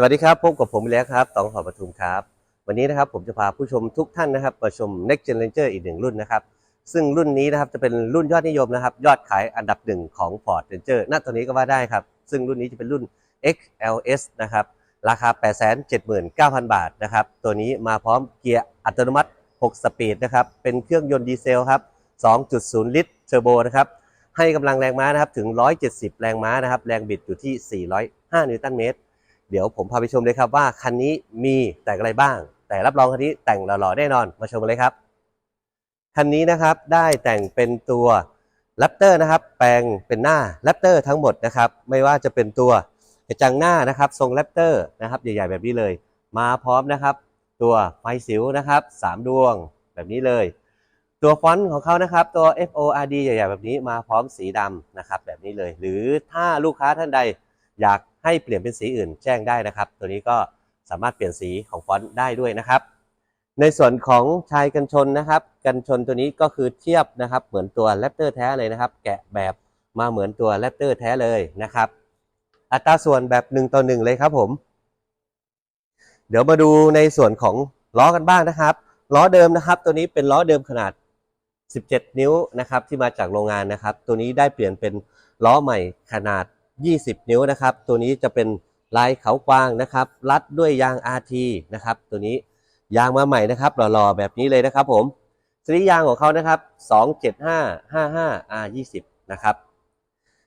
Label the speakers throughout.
Speaker 1: สวัสดีครับพบกับผมอีกแล้วครับตองหอประทุมครับ วันนี้นะครับผมจะพาผู้ชมทุกท่านนะครับมาชม Next Gen Ranger อีกหนึ่งรุ่นนะครับ ซึ่งรุ่นนี้นะครับจะเป็นรุ่นยอดนิยมนะครับ ยอดขายอันดับหนึ่งของ Ford Ranger ณตอนนี้ก็ว่าได้ครับ ซึ่งรุ่นนี้จะเป็นรุ่น XLS นะครับ ราคา 879,000 บาทนะครับ ตัวนี้มาพร้อมเกียร์อัตโนมัติ 6 สปีดนะครับ เป็นเครื่องยนต์ดีเซลครับ 2.0 ลิตรเทอร์โบนะครับ ให้กำลังแรงม้านะครับถึง 170 แรงม้านะครับ แรงบิดอยู่ที่ 405 นิวตันเมตร เดี๋ยวผมพาไปชมเลยครับว่าคันนี้มีแต่งอะไรบ้าง แต่รับรองคันนี้แต่งหล่อๆแน่นอนมาชมกันเลยครับ คันนี้นะครับได้แต่งเป็นตัวแรปเตอร์นะครับ แปลงเป็นหน้าแรปเตอร์ทั้งหมดนะครับ ไม่ว่าจะเป็นตัวกระจังหน้านะครับ ทรงแรปเตอร์นะครับใหญ่ๆแบบนี้เลย มาพร้อมนะครับ ตัวไฟสิวนะครับสามดวงแบบนี้เลย ตัวฟอนต์ของเขานะครับ ตัว FORD ใหญ่ๆแบบนี้มาพร้อมสีดำนะครับ แบบนี้เลย หรือถ้าลูกค้าท่านใด อยากให้เปลี่ยนเป็นสีอื่นแจ้งได้นะครับ ตัวนี้ก็สามารถเปลี่ยนสีของฟอนต์ได้ด้วยนะครับ ในส่วนของชายกันชนนะครับ กันชนตัวนี้ก็คือเทียบนะครับ เหมือนตัวแรปเตอร์แท้เลยนะครับ แกะแบบมาเหมือนตัวแรปเตอร์แท้เลยนะครับ อัตราส่วนแบบ1ต่อ1เลยครับผม เดี๋ยวมาดูในส่วนของล้อกันบ้างนะครับล้อเดิมนะครับ ตัวนี้เป็นล้อเดิมขนาด 17 นิ้วนะครับ ที่มาจากโรงงานนะครับ ตัวนี้ได้เปลี่ยนเป็นล้อใหม่ขนาด 20 นิ้วนะครับ ตัวนี้จะเป็นลายเขากวางนะครับ รัดด้วยยาง RT นะครับ ตัวนี้ยางมาใหม่นะครับหล่อๆแบบนี้เลยนะครับ ผมสียางของเขานะครับ 27555 R20 นะครับ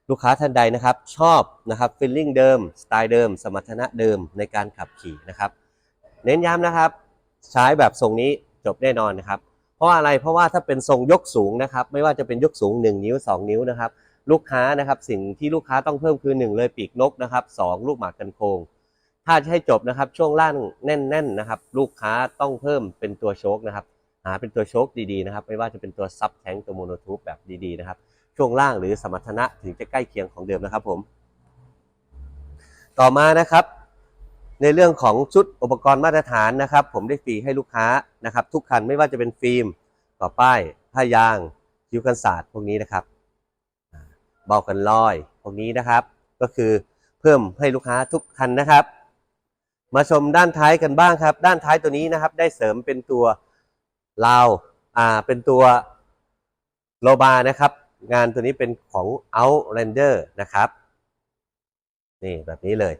Speaker 1: ลูกค้าท่านใดนะครับ ชอบนะครับฟีลลิ่งเดิม สไตล์เดิม สมรรถนะเดิมในการขับขี่นะครับ เน้นย้ำนะครับ ใช้แบบทรงนี้จบแน่นอนนะครับ เพราะอะไรเพราะว่าถ้าเป็นทรงยกสูงนะครับ ไม่ว่าจะเป็นยกสูง 1 นิ้ว 2 นิ้วนะครับ ลูกค้านะครับสิ่งที่ลูกค้าต้องเพิ่มคือ 1 เลยปีกนกนะครับ2ลูกหมากกันโคง ถ้าจะให้จบนะครับช่วงล่างแน่นๆนะครับ ลูกค้าต้องเพิ่มเป็นตัวโชคนะครับหาเป็นตัวโชคดีๆนะครับ ไม่ว่าจะเป็นตัวซับแทงตัวโมโนทูปแบบดีๆนะครับ ช่วงล่างหรือสมรรถนะถึงจะใกล้เคียงของเดิมนะครับผม ต่อมานะครับ ในเรื่องของชุดอุปกรณ์มาตรฐานนะครับ ผมได้ฟรีให้ลูกค้านะครับ ทุกคันไม่ว่าจะเป็นฟิล์มต่อป้ายผ้ายางคิ้วกันศาสตร์พวกนี้นะครับ เบากันลอยพวกนี้นะครับ ก็คือเพิ่มให้ลูกค้าทุกคันนะครับ มาชมด้านท้ายกันบ้างครับ ด้านท้ายตัวนี้นะครับ ได้เสริมเป็นตัวลาวอ่าเป็นตัวโลบานะครับ งานตัวนี้เป็นของ Outlander นะครับนี่แบบนี้เลย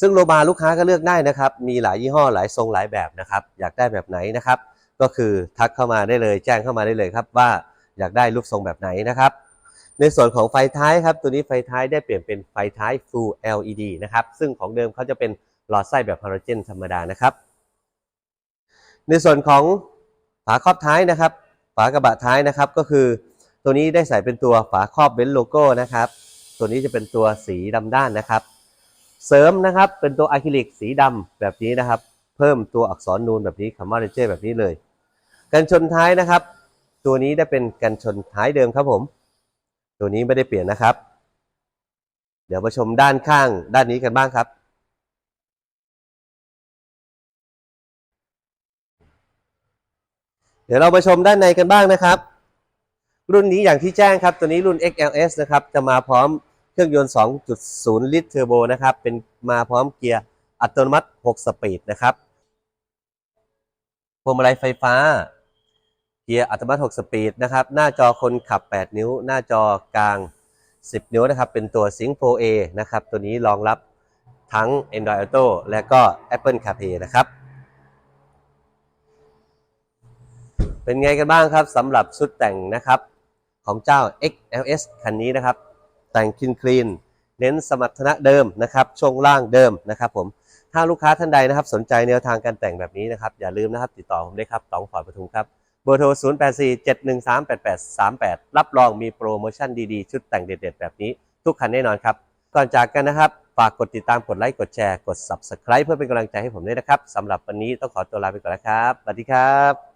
Speaker 1: ซึ่งโลบาลูกค้าก็เลือกได้นะครับ มีหลายยี่ห้อหลายทรงหลายแบบนะครับ อยากได้แบบไหนนะครับ ก็คือทักเข้ามาได้เลย แจ้งเข้ามาได้เลยครับว่า อยากได้รูปทรงแบบไหนนะครับ ในส่วนของไฟท้ายครับ ตัวนี้ไฟท้ายได้เปลี่ยนเป็นไฟท้าย Full LED นะครับ ซึ่งของเดิมเขาจะเป็นหลอดไส้แบบฮาโลเจนธรรมดานะครับ ในส่วนของฝาครอบท้ายนะครับ ฝากระบะท้ายนะครับก็คือ ตัวนี้ได้ใส่เป็นตัวฝาครอบเบนโลโก้นะครับ ตัวนี้จะเป็นตัวสีดำด้านนะครับ เสริมนะครับเป็นตัวอะคริลิกสีดำแบบนี้นะครับ เพิ่มตัวอักษรนูนแบบนี้คำว่าเรนเจอร์แบบนี้เลย กันชนท้ายนะครับ ตัวนี้ได้เป็นกันชนท้ายเดิมครับผม ตัวนี้ไม่ได้เปลี่ยนนะครับ เดี๋ยวมาชมด้านข้างด้านนี้กันบ้างครับเดี๋ยวเรามาชมด้านในกันบ้างนะครับ รุ่นนี้อย่างที่แจ้งครับ ตัวนี้รุ่น XLS นะครับ จะมาพร้อมเครื่องยนต์ 2.0 ลิตรเทอร์โบนะครับ เป็นมาพร้อมเกียร์อัตโนมัติ 6 สปีดนะครับพวงมาลัยไฟฟ้า เกียร์อัตโนมัติ 6 สปีดนะครับ หน้าจอคนขับ 8 นิ้ว หน้าจอกลาง 10 นิ้วนะครับ เป็นตัว Sync Pro A นะครับ ตัวนี้รองรับทั้ง Android Auto และก็ Apple CarPlay นะครับ เป็นไงกันบ้างครับสำหรับชุดแต่งนะครับ ของเจ้า XLS คันนี้นะครับ แต่งคลีนคลีนเน้นสมรรถนะเดิมนะครับช่วงล่างเดิมนะครับผมถ้าลูกค้าท่านใดนะครับ สนใจแนวทางการแต่งแบบนี้นะครับ อย่าลืมนะครับ ติดต่อผมได้ครับตองฟอร์ดปทุมครับ บอร์โทร 0 8 4 7 1 3 8 8 3 8 รับรองมีโปรโมชั่นดีๆ ชุดแต่งเด็ดๆ แบบนี้ ทุกคันแน่นอนครับ ก่อนจากกันนะครับ ฝากกดติดตามกดไลค์ กดแชร์ กด Subscribe เพื่อเป็นกำลังใจให้ผมด้วยนะครับสำหรับวันนี้ต้องขอตัวลาไปก่อนนะครับ สวัสดีครับ